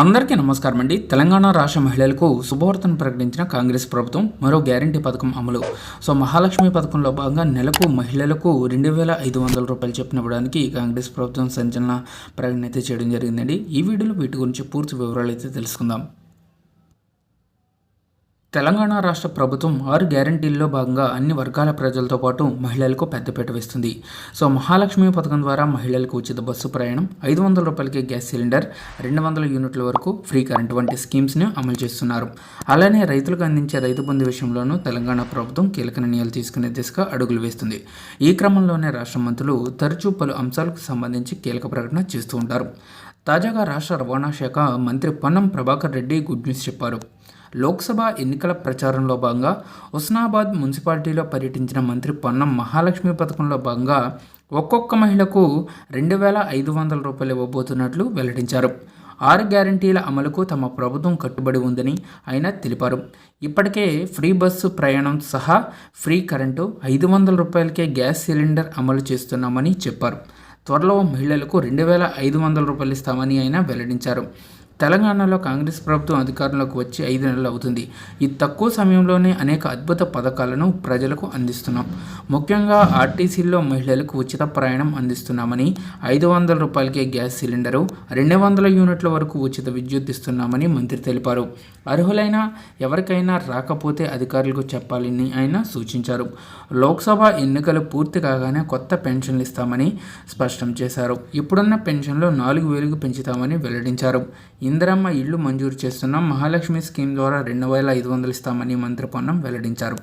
అందరికీ నమస్కారం అండి. తెలంగాణ రాష్ట్ర మహిళలకు శుభవార్తను ప్రకటించిన కాంగ్రెస్ ప్రభుత్వం మరో గ్యారంటీ పథకం అమలు. సో మహాలక్ష్మి పథకంలో భాగంగా నెలకు మహిళలకు రెండు వేల ఐదు వందల రూపాయలు చెప్పునవ్వడానికి కాంగ్రెస్ ప్రభుత్వం సంచలన ప్రకటన అయితే చేయడం జరిగిందండి. ఈ వీడియోలో వీటి గురించి పూర్తి వివరాలు అయితే తెలుసుకుందాం. తెలంగాణ రాష్ట్ర ప్రభుత్వం ఆరు గ్యారంటీల్లో భాగంగా అన్ని వర్గాల ప్రజలతో పాటు మహిళలకు పెద్దపీట వేస్తుంది. సో మహాలక్ష్మి పథకం ద్వారా మహిళలకు ఉచిత బస్సు ప్రయాణం ఐదు వందల రూపాయలకి గ్యాస్ సిలిండర్ రెండు వందల యూనిట్ల వరకు ఫ్రీ కరెంట్ వంటి స్కీమ్స్ని అమలు చేస్తున్నారు. అలానే రైతులకు అందించే రైతు బంధు విషయంలోనూ తెలంగాణ ప్రభుత్వం కీలక నిర్ణయాలు తీసుకునే దిశగా అడుగులు వేస్తుంది. ఈ క్రమంలోనే రాష్ట్ర మంత్రులు తరచూ పలు అంశాలకు సంబంధించి కీలక ప్రకటన చేస్తూ ఉంటారు. తాజాగా రాష్ట్ర రవాణా శాఖ మంత్రి పొన్నం ప్రభాకర్ రెడ్డి గుడ్ న్యూస్ చెప్పారు. లోక్సభ ఎన్నికల ప్రచారంలో భాగంగా హుస్నాబాద్ మున్సిపాలిటీలో పర్యటించిన మంత్రి పొన్నం మహాలక్ష్మి పథకంలో భాగంగా ఒక్కొక్క మహిళకు రెండు వేల ఐదు వందల రూపాయలు ఇవ్వబోతున్నట్లు వెల్లడించారు. ఆరు గ్యారంటీల అమలుకు తమ ప్రభుత్వం కట్టుబడి ఉందని ఆయన తెలిపారు. ఇప్పటికే ఫ్రీ బస్సు ప్రయాణం సహా ఫ్రీ కరెంటు ఐదు వందల రూపాయలకే గ్యాస్ సిలిండర్ అమలు చేస్తున్నామని చెప్పారు. త్వరలో మహిళలకు రెండు వేల ఐదు వందల రూపాయలు ఇస్తామని ఆయన వెల్లడించారు. తెలంగాణలో కాంగ్రెస్ ప్రభుత్వం అధికారంలోకి వచ్చి ఐదు నెలలు అవుతుంది. ఈ తక్కువ సమయంలోనే అనేక అద్భుత పథకాలను ప్రజలకు అందిస్తున్నాం. ముఖ్యంగా ఆర్టీసీల్లో మహిళలకు ఉచిత ప్రయాణం అందిస్తున్నామని ఐదు వందల రూపాయలకే గ్యాస్ సిలిండరు రెండు వందల యూనిట్ల వరకు ఉచిత విద్యుత్ ఇస్తున్నామని మంత్రి తెలిపారు. అర్హులైన ఎవరికైనా రాకపోతే అధికారులకు చెప్పాలని ఆయన సూచించారు. లోక్సభ ఎన్నికలు పూర్తి కాగానే కొత్త పెన్షన్లు ఇస్తామని స్పష్టం చేశారు. ఇప్పుడున్న పెన్షన్లు నాలుగు వేలకు పెంచుతామని వెల్లడించారు. ఇందిరమ్మ ఇల్లు మంజూరు చేస్తున్న మహాలక్ష్మి స్కీమ్ ద్వారా రెండు వేల ఐదు వందలు ఇస్తామని మంత్రి పొన్నం వెల్లడించారు.